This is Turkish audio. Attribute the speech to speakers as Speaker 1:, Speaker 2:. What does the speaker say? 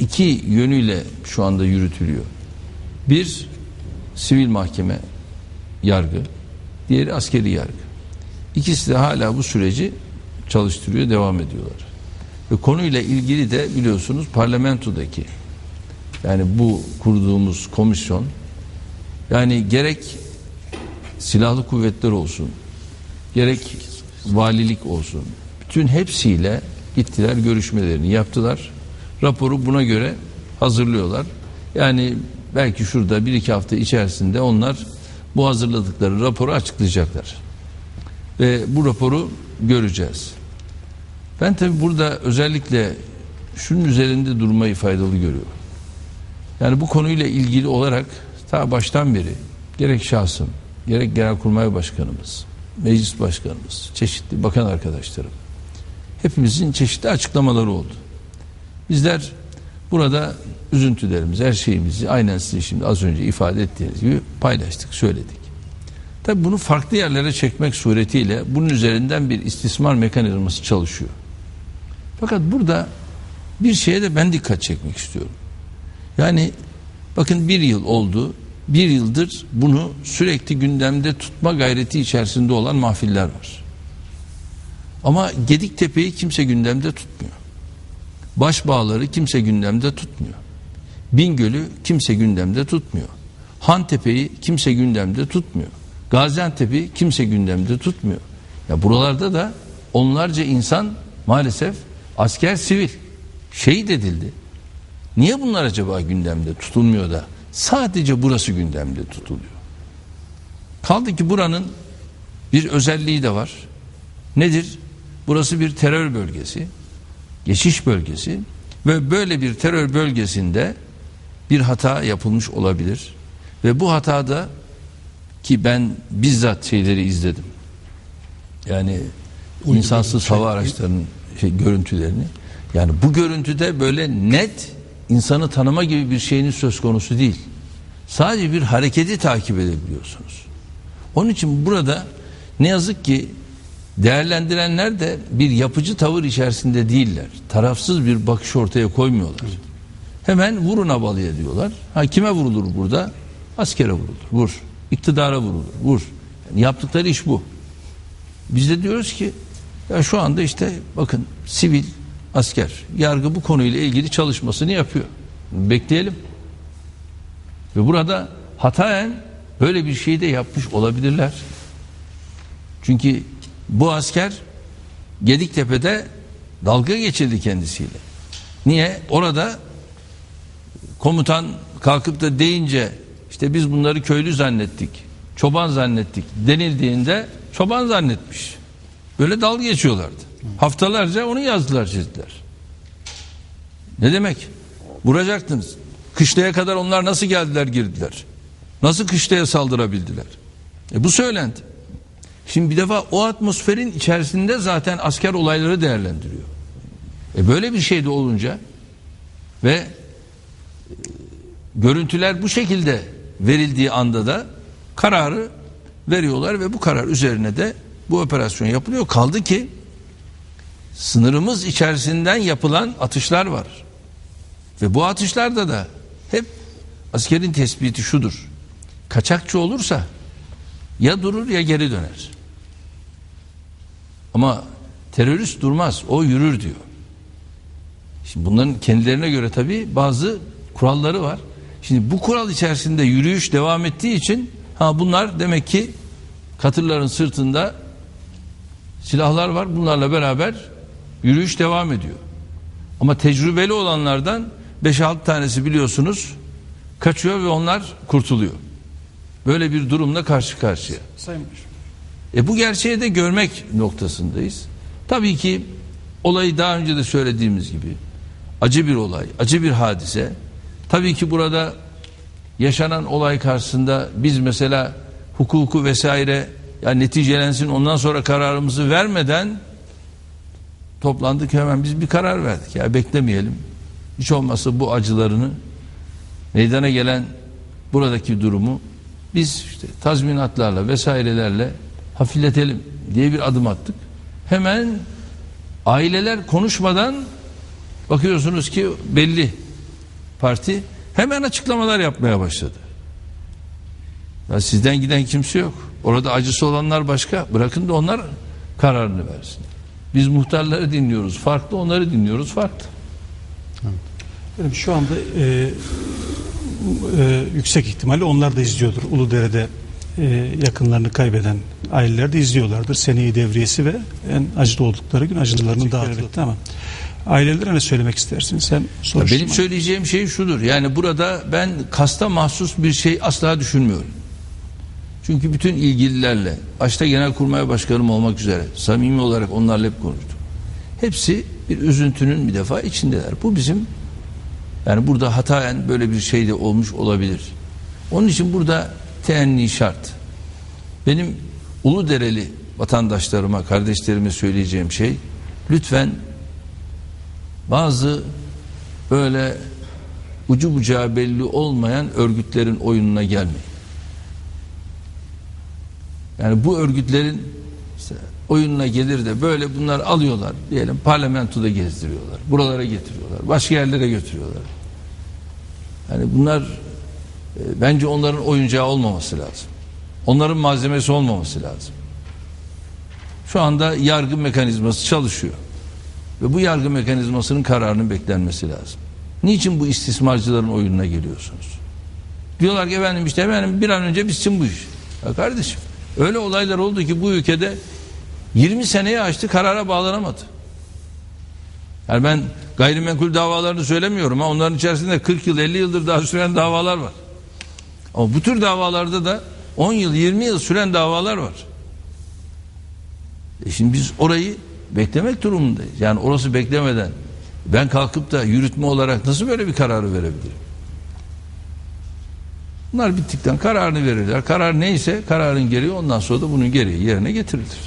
Speaker 1: iki yönüyle şu anda yürütülüyor. Bir sivil mahkeme yargı, diğeri askeri yargı. İkisi de hala bu süreci çalıştırıyor, devam ediyorlar. Ve konuyla ilgili de biliyorsunuz parlamentodaki yani bu kurduğumuz komisyon yani gerek silahlı kuvvetler olsun gerek valilik olsun bütün hepsiyle gittiler görüşmelerini yaptılar. Raporu buna göre hazırlıyorlar. Yani belki şurada bir iki hafta içerisinde onlar bu hazırladıkları raporu açıklayacaklar. Ve bu raporu göreceğiz. Ben tabi burada özellikle şunun üzerinde durmayı faydalı görüyorum. Yani bu konuyla ilgili olarak ta baştan beri gerek şahsım, gerek Genelkurmay Başkanımız, Meclis Başkanımız, çeşitli bakan arkadaşlarım hepimizin çeşitli açıklamaları oldu. Bizler burada üzüntülerimizi, her şeyimizi aynen sizin şimdi az önce ifade ettiğiniz gibi paylaştık, söyledik. Tabi bunu farklı yerlere çekmek suretiyle bunun üzerinden bir istismar mekanizması çalışıyor. Fakat burada bir şeye de ben dikkat çekmek istiyorum. Yani bakın bir yıl oldu. Bir yıldır bunu sürekli gündemde tutma gayreti içerisinde olan mahfiller var. Ama Gediktepe'yi kimse gündemde tutmuyor. Başbağları kimse gündemde tutmuyor. Bingöl'ü kimse gündemde tutmuyor. Hantepe'yi kimse gündemde tutmuyor. Gaziantep'i kimse gündemde tutmuyor. Ya buralarda da onlarca insan maalesef asker sivil şehit edildi. Niye bunlar acaba gündemde tutulmuyor da sadece burası gündemde tutuluyor? Kaldı ki buranın bir özelliği de var. Nedir? Burası bir terör bölgesi, geçiş bölgesi ve böyle bir terör bölgesinde bir hata yapılmış olabilir. Ve bu hatada ki ben bizzat şeyleri izledim. Yani
Speaker 2: Uydu
Speaker 1: insansız
Speaker 2: şey-
Speaker 1: hava araçlarının şey, görüntülerini. Yani bu görüntüde böyle net insanı tanıma gibi bir şeyiniz söz konusu değil. Sadece bir hareketi takip edebiliyorsunuz. Onun için burada ne yazık ki değerlendirenler de bir yapıcı tavır içerisinde değiller. Tarafsız bir bakış ortaya koymuyorlar. Hemen vurun abalıya diyorlar. Ha kime vurulur burada? Askere vurulur. Vur. İktidara vurulur. Vur. Yani yaptıkları iş bu. Biz de diyoruz ki ya şu anda işte bakın sivil asker yargı bu konuyla ilgili çalışmasını yapıyor. Bekleyelim. Ve burada hataen böyle bir şeyi de yapmış olabilirler. Çünkü bu asker Gediktepe'de dalga geçirdi kendisiyle. Niye? Orada komutan kalkıp da deyince işte biz bunları köylü zannettik, çoban zannettik denildiğinde çoban zannetmiş. Böyle dalga geçiyorlardı. Haftalarca onu yazdılar çizdiler. Ne demek? Vuracaktınız. Kışlaya kadar onlar nasıl geldiler girdiler? Nasıl kışlaya saldırabildiler? E bu söylendi. Şimdi bir defa o atmosferin içerisinde zaten asker olayları değerlendiriyor. E böyle bir şey de olunca ve e, görüntüler bu şekilde verildiği anda da kararı veriyorlar ve bu karar üzerine de bu operasyon yapılıyor. Kaldı ki sınırımız içerisinden yapılan atışlar var. Ve bu atışlarda da hep askerin tespiti şudur. Kaçakçı olursa ya durur ya geri döner. Ama terörist durmaz, o yürür diyor. Şimdi bunların kendilerine göre tabii bazı kuralları var. Şimdi bu kural içerisinde yürüyüş devam ettiği için ha bunlar demek ki katırların sırtında silahlar var. Bunlarla beraber yürüyüş devam ediyor. Ama tecrübeli olanlardan 5-6 tanesi biliyorsunuz kaçıyor ve onlar kurtuluyor. Böyle bir durumla karşı karşıya.
Speaker 2: Sayın Başkan.
Speaker 1: E bu gerçeği de görmek noktasındayız. Tabii ki olayı daha önce de söylediğimiz gibi acı bir olay, acı bir hadise. Tabii ki burada yaşanan olay karşısında biz mesela hukuku vesaire yani neticelensin ondan sonra kararımızı vermeden toplandık hemen biz bir karar verdik. Ya beklemeyelim. Hiç olmazsa bu acılarını meydana gelen buradaki durumu biz işte tazminatlarla vesairelerle hafifletelim diye bir adım attık. Hemen aileler konuşmadan bakıyorsunuz ki belli parti hemen açıklamalar yapmaya başladı. Ya sizden giden kimse yok. Orada acısı olanlar başka. Bırakın da onlar kararını versin. Biz muhtarları dinliyoruz. Farklı onları dinliyoruz. Farklı.
Speaker 2: Efendim şu anda e, e, yüksek ihtimalle onlar da izliyordur. Uludere'de e, yakınlarını kaybeden aileler de izliyorlardır. Seneyi devriyesi ve en acılı oldukları gün acılarının dağıtıldı. ama Ailelere ne söylemek istersin? Sen
Speaker 1: Ya
Speaker 2: soruşturma.
Speaker 1: benim söyleyeceğim şey şudur. Yani burada ben kasta mahsus bir şey asla düşünmüyorum. Çünkü bütün ilgililerle, başta Genelkurmay Başkanım olmak üzere samimi olarak onlarla hep konuştum. Hepsi bir üzüntünün bir defa içindeler. Bu bizim yani burada hataen böyle bir şey de olmuş olabilir. Onun için burada teenni şart. Benim Uludereli vatandaşlarıma, kardeşlerime söyleyeceğim şey lütfen bazı böyle ucu bucağı belli olmayan örgütlerin oyununa gelmeyin. Yani bu örgütlerin işte oyununa gelir de böyle bunlar alıyorlar diyelim parlamentoda gezdiriyorlar. Buralara getiriyorlar. Başka yerlere götürüyorlar. Yani bunlar e, bence onların oyuncağı olmaması lazım. Onların malzemesi olmaması lazım. Şu anda yargı mekanizması çalışıyor. Ve bu yargı mekanizmasının kararının beklenmesi lazım. Niçin bu istismarcıların oyununa geliyorsunuz? Diyorlar ki efendim işte efendim bir an önce bitsin bu iş. Ya kardeşim öyle olaylar oldu ki bu ülkede 20 seneyi aştı karara bağlanamadı. Yani ben gayrimenkul davalarını söylemiyorum ama onların içerisinde 40 yıl 50 yıldır daha süren davalar var. Ama bu tür davalarda da 10 yıl 20 yıl süren davalar var. E şimdi biz orayı beklemek durumundayız. Yani orası beklemeden ben kalkıp da yürütme olarak nasıl böyle bir kararı verebilirim? Bunlar bittikten kararını verirler. Karar neyse kararın gereği ondan sonra da bunun gereği yerine getirilir.